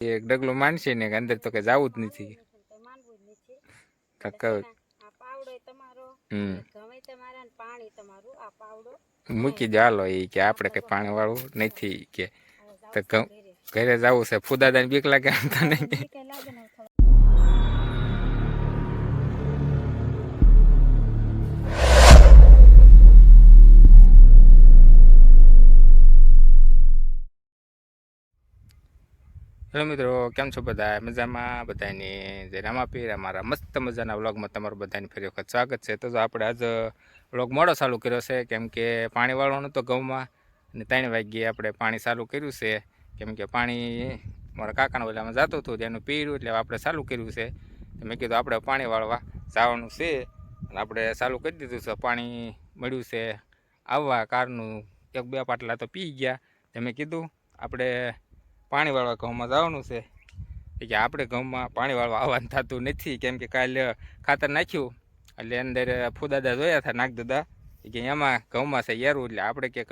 એક ડગલું માનશે ને અંદર તો કે જવું જ નથી. મૂકી દો હાલો એ કે આપણે કઈ પાણી વાળું નથી કે ઘરે. જવું છે ફુદાદા બીક લાગે આમ હેલો મિત્રો, કેમ છો બધા? મજામાં? બધાની જે રામાપીર અમારા મસ્ત મજાના વ્લોગમાં તમારું બધાની ફરી વખત સ્વાગત છે. તો આપણે આજ વ્લોગ મોડો ચાલુ કર્યો છે, કેમ કે પાણી વાળવાનું તો ઘઉંમાં અને ત્રણ વાગ્યે આપણે પાણી ચાલુ કર્યું છે. કેમ કે પાણી મારા કાકાના ઓલામાં જતું હતું તેનું પીર્યું એટલે આપણે ચાલુ કર્યું છે. મેં કીધું આપણે પાણી વાળવા જવાનું છે, અને આપણે ચાલુ કરી દીધું છે. પાણી મળ્યું છે, આવવા કારનું એક બે પાટલા તો પી ગયા. તો મેં કીધું, આપણે પાણી વાળવા ઘઉંમાં જવાનું છે. કે આપણે ઘઉંમાં પાણી વાળવા આવવાનું થતું નથી. કેમ કે કાલે ખાતર નાખ્યું. એટલે અંદર ફૂદાદા જોયા હતા, નાગદાદા. એ કે એમાં ઘઉંમાં છે યારું. એટલે આપણે કે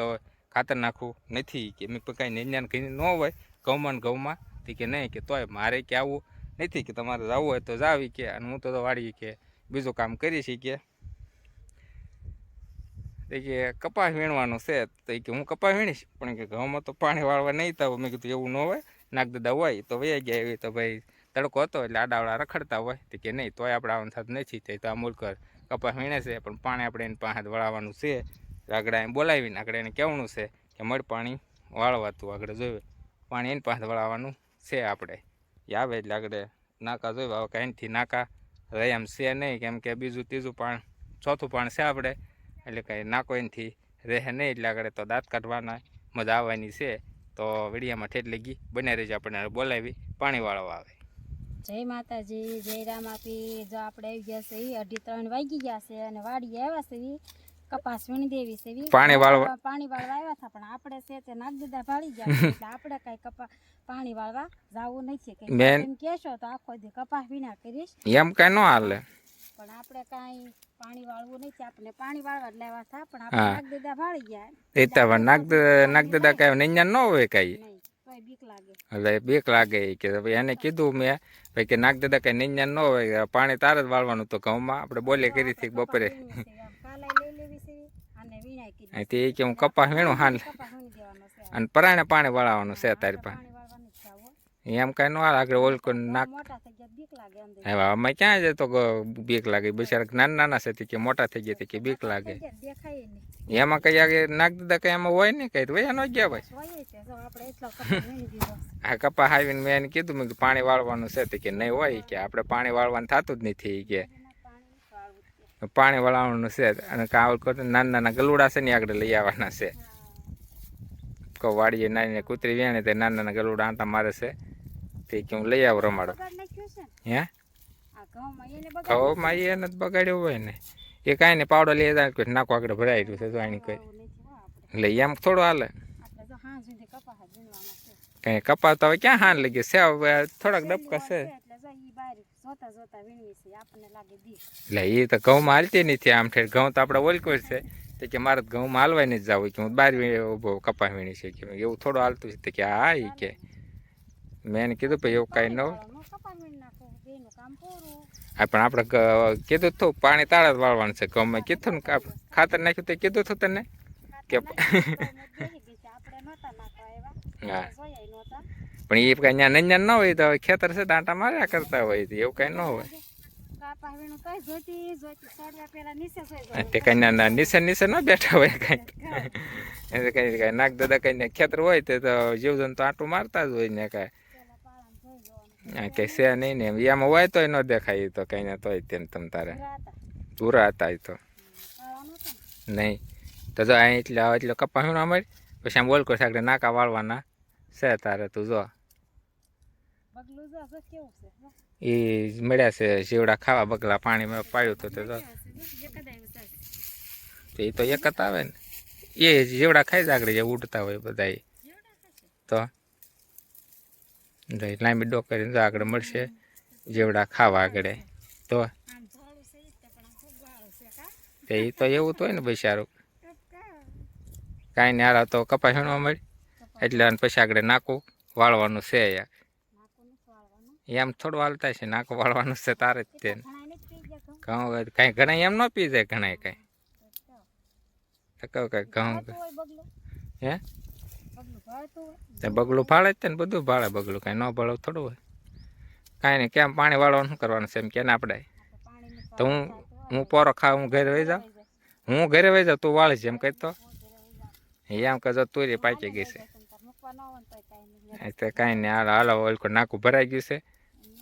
ખાતર નાખવું નથી. કે મેં કાંઈ નિંજાન કંઈ ન હોય, ઘઉંમાં ઘઉંમાં. તો કે નહીં, કે તોય મારે કે આવવું નથી, કે તમારે જવું હોય તો જાવી કે, અને હું તો વાળી કે બીજું કામ કરી કે. તો કે કપાસ વીણવાનું છે તો એ કે હું કપાસ વીણીશ. પણ કે ઘઉંમાં તો પાણી વાળવા નહીં તો મેં કીધું એવું ન હોય. નાગદાદા હોય તો વયા ગયા એવી. તો ભાઈ તડકો હતો એટલે આડાવડા રખડતા હોય. તો કે નહીં, તોય આપણે આવવાનું થતું નથી. તે તો આ કર કપાસ વીણે છે. પણ પાણી આપણે એને પાસે વળાવવાનું છે. આગળ એમ બોલાવીને આગળ એને કહેવાનું છે કે મળ પાણી વાળવા તું આગળ જોયું પાણી એની પાસે વળાવવાનું છે આપણે. એ આવે એટલે આગળ નાકા જોયું હવે કાંઈથી નાકા રહે એમ છે નહીં. કેમ કે બીજું ત્રીજું પાણ, ચોથું પાણ છે આપણે. એટલે કે નાકો એનથી રહે નહીં. એટલે આગળ તો દાંત કાઢવાના મજા આવવાની છે. તો વિડીયામાં ઠેઠ લગી બને રહેજો આપણને બોલાવી. પાણીવાળો આવે. જય માતાજી જય રામાપી. જો આપણે આવી ગયા છે અઢી ત્રણ વાગી ગયા છે અને વાડી આવ્યા છે કપાસ વીણી દેવી છે. પાણી વાળવા- પાણી વાળવા આવ્યા હતા પણ આપણે છે તે નાગદીદા ભાળી ગયા એટલે આપણે કઈ કપા પાણી વાળવા જાવું નથી. કે એમ કહેશો તો આખો દી કપાસ વિના કરીશ. એમ કઈ ન હાલે. પણ આપણે કાંઈ પાણી વાળવું નથી આપણે પાણી વાળવા લેવા થા પણ આપણે હા. નાગદીદા ભાળી ગયા. એ તો નાગ નાગ દાદા કાંઈ નિંજન ન હોય કાંઈ? બીક લાગે. એટલે બીક લાગે કે ભાઈ એને કીધું મેં ભાઈ કે નાગ દાદા કાંઈ નિંજન ન હોય પાણી તારે જ વાળવાનું તો ઘઉંમાં. આપણે બોલે કરી હતી બપોરે. તે કે હું કપાસ વીણું હાલ. અને પરાણે પાણી વાળવાનું છે તારી પાસે પાણી વાળવાનું જ છે આવો. એમ કાંઈ ન હાલે આગળ ઓલ કોઈ નાક મોટા થઈ ગયા બીક લાગે અંદર હવે અમે ક્યાં જાય તો ગ- બીક લાગે બિચારા નાના નાના છે તે કે મોટા થઈ ગયા તે કે બીક લાગે થઈ ગયા દેખાય નહીં એમાં કઈ આગળ નાગદાદા કઈ એમાં હોય ને કઈ વયા ન ગયા ભાઈ હોય છે જો આપણે એટલો કપાસ વીણી દીધો આ કપા આવીને મેં એને કીધું મેં કીધું પાણી વાળવાનું છે તે કે નહીં હોય કે આપણે પાણી વાળવાનું થતું જ નથી ઈ કે એના પાણી નથી વાળવું જ કે. પાણી વાળવાનું છે અને કાવલ કરતા નાના નાના ગલુડા છે ને એ આગળ લઈ આવવાના છે હા. કહો વાડીએ નાની કૂતરી વેણે તે નાના નાના ગલુડા આંટા મારે છે તે કે હું લઈ આવું રમાડો બગાડ નાખ્યું છે ને હે આ ઘઉંમાં એને બગાડ ઘઉંમાં એને જ બગાડ્યો હોય ને એ કાંઈ નહીં પાવડો લઈ જાય કોઈ નાખો આગળ ભરાઈ રહ્યું છે તો આની કોઈ વાળવું નથી હો આપણે એટલે એમ થોડું હાલે આપણે જો હાં સુધી કપાસ જ વીણવાનો છે કઈ કપાતા હવે ક્યાં હાન લગી છે હવે થોડાક ડબકા છે એટલે જો ઈ બહાર જોતા જોતા વીણવી છે આપણને લાગે દી એટલે એ તો ઘઉંમાં હાલતી નથી આમ ઠેર ઘઉં તો આપણે ઓલકોર છે તો કે મારે તો ઘઉંમાં હાલવાય નહીં જવું કે હું બાર વી- ઊભો કપા વીણી છે કે એવું થોડું હાલતું છે તો કે હા ઈ કે મેં એને કીધું ભાઈ એવું કાંઈ ન હા પણ આપણે કીધું હતું પાણી તાળા જ વાળવાનું છે ગમે કીધું ને ખાતર નાખ્યું તો કીધું હતું તને? કે હા. પણ એ કાંઈ ત્યાં નંજન ન હોય તો ખેતર છે દાંટા માર્યા કરતા હોય તો એવું કાંઈ ન હોય. તે કાંઈ નીચે નીચે ન બેઠા હોય કાંઈ. કઈ કઈ નાગ દાદા કઈ ખેતર હોય તે તો જીવજંતુ આંટું મારતા જ હોય ને કાંઈ. છે નહીં ને, એમાં હોય તોય ન દેખાય તો, કઈ ને તોય તેમ તમ તારે. પૂરા હતા એ તો. નહીં. તો જો અહીં એટલે આવે એટલે કપા ના મળી પછી આમ બોલ કરી આગળ નાકા વાળવાના છે તારે તું જો. એ મળ્યા છે જીવડા ખાવા બગલા પાણીમાં પાડ્યું તો તે એ તો એક જ આવે ને. એ જીવડા ખાઈ જ આગળ જે ઉડતા હોય બધા. તો લાંબી ડોક કરીને તો આગળ મળશે જેવડા ખાવા આગળ. તો તે? તે એ તો એવું તો હોય ને ભાઈ સારું. કાંઈ નહીં હારા તો કપાસ હણવા મળી. એટલે અને પછી આગળ નાખું વાળવાનું છે યાર એમ થોડું હાલતા છે નાકો વાળવાનું છે તારે જ તે. ઘઉં કાંઈ ઘણા એમ ન પી જાય ઘણા કાંઈ કહું કાંઈ ઘઉં હે? તે બગલું ફાળે જ ને બધું ભાળે બગલું કાંઈ ન ભાળવું થોડું હોય. કાંઈ નહીં કેમ પાણી વાળવાનું શું કરવાનું છે એમ કે આપણે તો હું તો હું પોરો ખા હું ઘરે વહી જાઉં? હું ઘરે વહી જાઉં તું વાળીશ એમ કહી તો. એમ કહેજો તુરી પાકી ગઈ છે. તો કાંઈ નહીં હાલો હાલો ઓલકો નાકું ભરાઈ ગયું છે.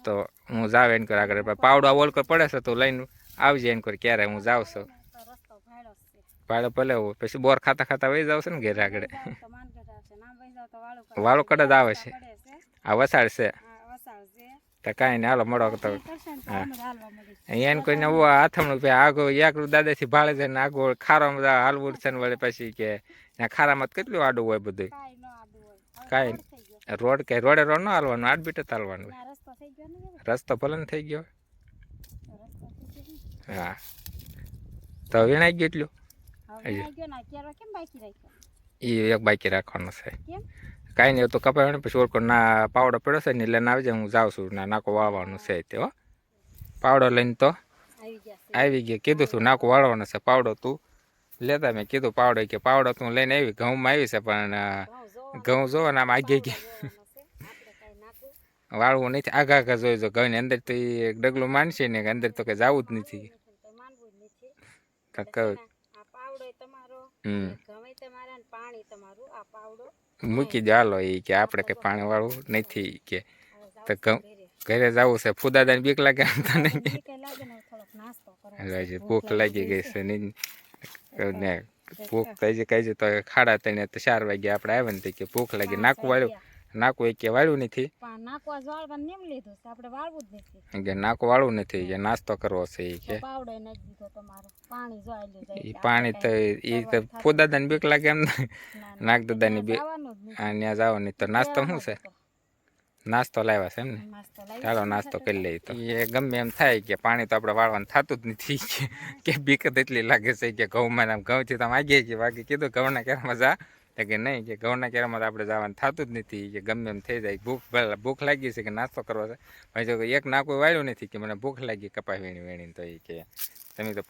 તો હું જાવ એને કર આગળ. પાવડો ઓલકો પડે છે તો લઈને આવજે એને કર ક્યારે હું જાઉં છું. ભાડો ભલે પછી બોર ખાતા ખાતા વહી જાવ છે ને ઘરે આગળ વહી જાવ તો માનગઢ આવશે. નામ વહી જાવ તો વાળું કરે. જ આવે છે. આ વસાડ છે. તો કાંઈ નહીં હાલો મળો તો ને. એને કોઈને હું હાથમણું પે આગો એકરું દાદાથી ભાળે છે ને આગો ખારામાં બધા હાલવું છે ને વળી પછી કે ત્યાં ખારામાં કેટલું આડું હોય બધું કાંઈ ન કાંઈ રોડ કે રોડે રોડ ન હાલવાનું આડબીટ જ હાલવાનું. રસ્તો ને ભલે થઈ ગયો. ને. હા. તો વીણાઈ ગયું એટલું? ને? એ એક બાકી રાખવાનું છે? કાંઈ નહીં તો કપાય ને પછી ઓળખો ના પાવડો પડ્યો છે ને એટલે ના આવી જાય હું જાઉં છું ના નાકો વાળવાનું છે તે હો. પાવડો લઈને તો આવી ગયા કીધું તું નાકો વાળવાનો છે પાવડો તું. લેતા મેં કીધું પાવડો કે પાવડો તું લઈને આવી. ઘઉંમાં આવી છે પણ ઘઉં જોવો ને આમ આગે ગયા કાંઈ વાળવું નથી. આગા આગા જોઈ જો ઘઉંની અંદર તો એ ડગલું માનશે ને કે અંદર તો કે જવું જ નથી. હમ. પાણી તમારું આ પાવડો મૂકી દો હાલો એ કે આપણે કંઈ પાણી વાળું નથી કે તો ઘરે. જવું છે ફુદાદાને બીક લાગે એમ તો નહીં બીક ય લાગે ને હવે થોડોક નાસ્તો કરવો એટલે છે. હજી ભૂખ લાગી ગઈ છે. ને ને ભૂખ થઈ જાય કઈ તો ખાડા તને તો ચાર વાગે આપણે આવ્યા ને કે ભૂખ લાગી નાખું વાળ્યું નાકું એ કે વાળ્યું નથી. નાખવા વાળવા નેમ લીધું છે આપણે વાળવું જ નથી. કે નાકું વાળવું નથી કે નાસ્તો કરવો છે એ કે. દીધો તમારો પાણી જો આલ્યું જાય એ પાણી તો એ તો ફુદાદાને બીક લાગે એમ ને. કાંઈ ના- નાગ દાદાની ના, બી જવાનું જ નથી. આ ત્યાં જાવ નહીં તો નાસ્તો શું છે? નાસ્તો લાવ્યા છે એમ ને. ચાલો નાસ્તો કરી લઈએ તો. એ ગમે એમ થાય કે પાણી તો આપણે વાળવાનું થતું જ નથી. કે બીક એટલી લાગે છે કે ઘઉંમાં ને ઘઉંથી તમે આગી કે બાકી કીધું ઘઉંના કેરામાં જા. તો કે નહીં કે ઘઉંના કેરામાં તો આપણે જવાનું થતું જ નથી કે ગમે એમ થઈ જાય. ભૂખ ભલે ભૂખ લાગી છે કે નાસ્તો કરવો છે પછી તો એક નાકું વાળ્યું નથી કે મને ભૂખ લાગી કપાઈ વીણી વીણીને તો એ કે તમે તો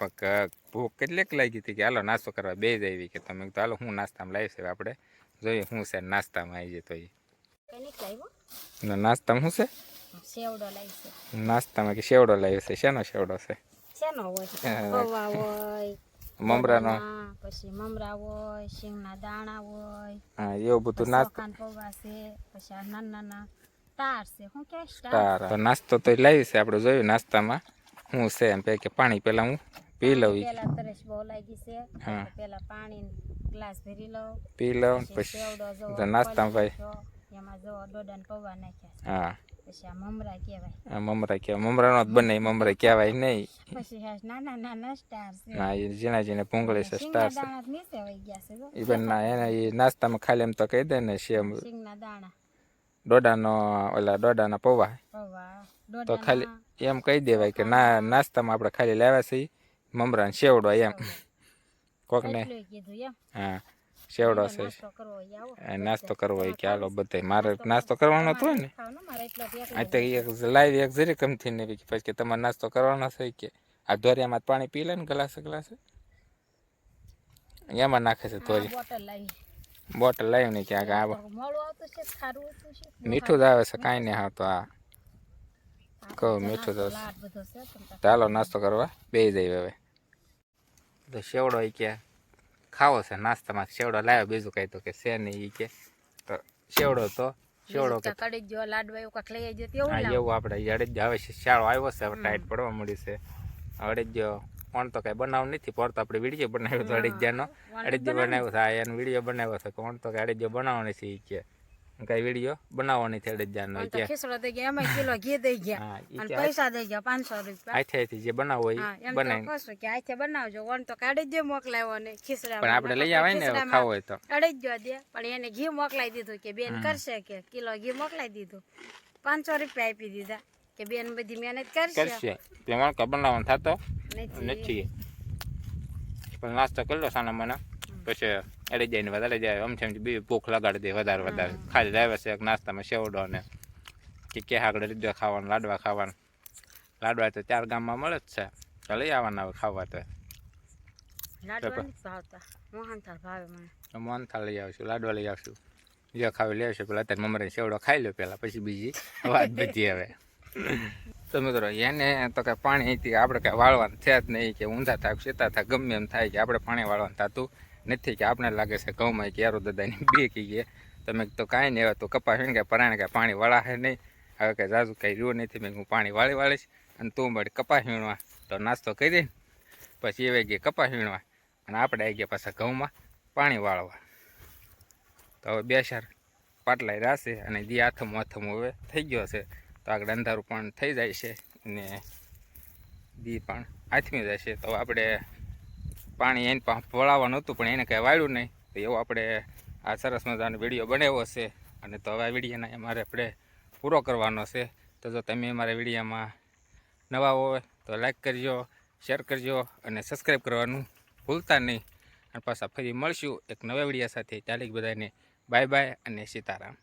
ભૂખ કેટલીક લાગી હતી કે હાલો નાસ્તો કરવા બે જ આવી કે તમે. તો હાલો હું નાસ્તામાં લાવી છે આપણે. જોઈએ શું છે નાસ્તામાં આવી જાય તો એ નાસ્તામાં શું છે? નાસ્તામાં કે શેવડો લાવ્યો છે? શેનો શેવડો છે? શેનો. હોય મમરાનો. પછી મમરા હોય શિંગના દાણા હોય હા એવું બધું નાસ્તો પૌવા છે પછી આ નાના નાના તાર છે. શું કે સ્ટાર? તો નાસ્તો તો લાવી છે આપણે જોયું નાસ્તામાં. શું છે એમ કે પાણી પહેલાં હું પી લઉં. પેલા તરસ બહુ લાગી છે. હા. પેલા પાણી ગ્લાસ ભરી લઉં. પી લઉં પછી નાસ્તામાં ભાઈ. એમાં જો દોડાને પૌવા નાખ્યા હા. પછી આ મમરા કહેવાય. આ મમરા કહેવાય. મમરાનો જ બને મમરા કહેવાય નહીં. પછી આ નાના નાના સ્ટાર છે. ના એ ઝીણા જીને ભૂંગળી છે સ્ટાર છે. નીચે વહી ગયા છે એ પણ ના એના એ નાસ્તામાં ખાલી એમ તો કહી દે ને સેમ સિંગના દાણા. દોડાનો ઓલા દોડાના પૌવા. પૌવા. તો ખાલી એમ કહી દેવાય કે ના નાસ્તામાં આપણે ખાલી લાવ્યા છીએ મમરા શેવડો એમ. કોકને એટલું હા. શેવડો છે નાસ્તો કરવો હોય આવો. કે હાલો બધાય મારે નાસ્તો કરવાનો તો હોય ને? તો એક લાઈવ એક જરી કમથી ને પછી કે તમારે નાસ્તો કરવાનો છે કે? આ ધોરિયામાં પાણી પી લે ને ગ્લાસે ગ્લાસે? એમાં નાખે છે ધોરી. બોટલ લાવી. ને ક્યાંક આ મોડું આવતું છે ખારું આવતું છે મીઠું જ આવે છે કાંઈ નહીં હા. તો આ કહું મીઠું જ બધો ચાલો નાસ્તો કરવા બે જઈ હવે. તો શેવડો એ કે ખાવો છે નાસ્તામાં શેવડો લાવ્યો બીજું કઈ તો કે છે નહીં ઈ કે. તો શેવડો તો શેવડો કે કડી જો લાડવા એવું કાક લઈ જતી એવું. એવું આપણે આવે છે શાળો આવ્યો છે હવે ટાઈટ પડવા મળી છે. અડદ કોણ તો કઈ બનાવ નથી પર તો આપણે વીડિયો બનાવ્યો હતો અડદિયાનો અડદ બનાવ્યો. છે આ એનો વીડિયો બનાવ્યો છે કોણ તો કે અડે બનાવવાનો છે ઈ કે. કઈ વીડિયો બનાવવાની છે અડદિયાનો પણ કે. ખીસડો દઈ ગયા એમાં કિલો ઘી દઈ ગયા. અને પૈસા દઈ ગયા પાંચસો રૂપિયા. આથી આથી જે બનાવો એ બનાવી કહું કે આથે બનાવજો વણ તો કાઢી દે મોકલાવ્યો ને ખીસડા પણ આપણે લઈ આવે ને ખાવો હોય તો. અડી જ દે. પણ એને ઘી મોકલાઈ દીધું કે બેન કરશે કે? કિલો ઘી મોકલાઈ દીધું. પાંચસો રૂપિયા આપી દીધા કે બેન બધી મહેનત કરશે. કરશે. તેમાં કે બનાવવાનો થતો નથી. નથી. પણ નાસ્તો કરી લો સાના મને પછી અડી જાય ને વધારે જાય આમ છે બી ભૂખ લગાડી દે વધારે વધારે. ખાલી લાવે છે નાસ્તામાં સેવડો ને કે કે આગળ લીધો ખાવાનું લાડવા ખાવાનું. લાડવા તો ચાર ગામમાં મળે જ છે. તો લઈ આવવાના હવે ખાવા તો. મોહનથાળ લઈ આવશું લાડવા લઈ આવશું. જે ખાવી લઈ આવશું પેલા અત્યારે મમરે સેવડો ખાઈ લો પહેલાં પછી બીજી વાત બધી હવે. તો મિત્રો એને તો કાંઈ પાણી આપણે કાંઈ વાળવાનું થયા જ નહીં કે ઊંધા થાય શેતા થાય ગમે એમ થાય કે આપણે પાણી વાળવાનું થતું નથી કે આપણે લાગે છે ઘઉંમાં કે યારો દાદાની બે કી ગયા તમે તો કાંઈ નહીં, હવે તો કપાસ ને કાંઈ પરાણે કાંઈ પાણી વળાશે નહીં. હવે કાંઈ જાજુ કાંઈ રહ્યું નથી, મેં હું પાણી વાળી વાળીશ અને તું મળે કપાસ વીણવા. તો નાસ્તો કરી પછી એવે ગઈ કપાસ વીણવા. અને આપણે આવી ગયા પાછા ઘઉંમાં પાણી વાળવા. તો હવે બે ચાર રાશે અને જે આથમ આથમ હવે થઈ ગયો છે. તો આગળ અંધારું પણ થઈ જાય છે અને દી પણ આથમી જાય છે. તો આપણે પાણી એને વળાવવાનું હતું, પણ એને કાંઈ વાળ્યું નહીં. તો એવો આપણે આ સરસ મજાનો વીડિયો બનાવ્યો છે. અને તો હવે આ વિડીયોને અમારે આપણે પૂરો કરવાનો છે. તો જો તમે અમારા વિડીયોમાં નવા હોય, તો લાઈક કરજો, શેર કરજો અને સબસ્ક્રાઈબ કરવાનું ભૂલતા નહીં. અને પાછા ફરી મળશું એક નવા વીડિયો સાથે. ચાલીક બધાને બાય બાય અને સીતારામ.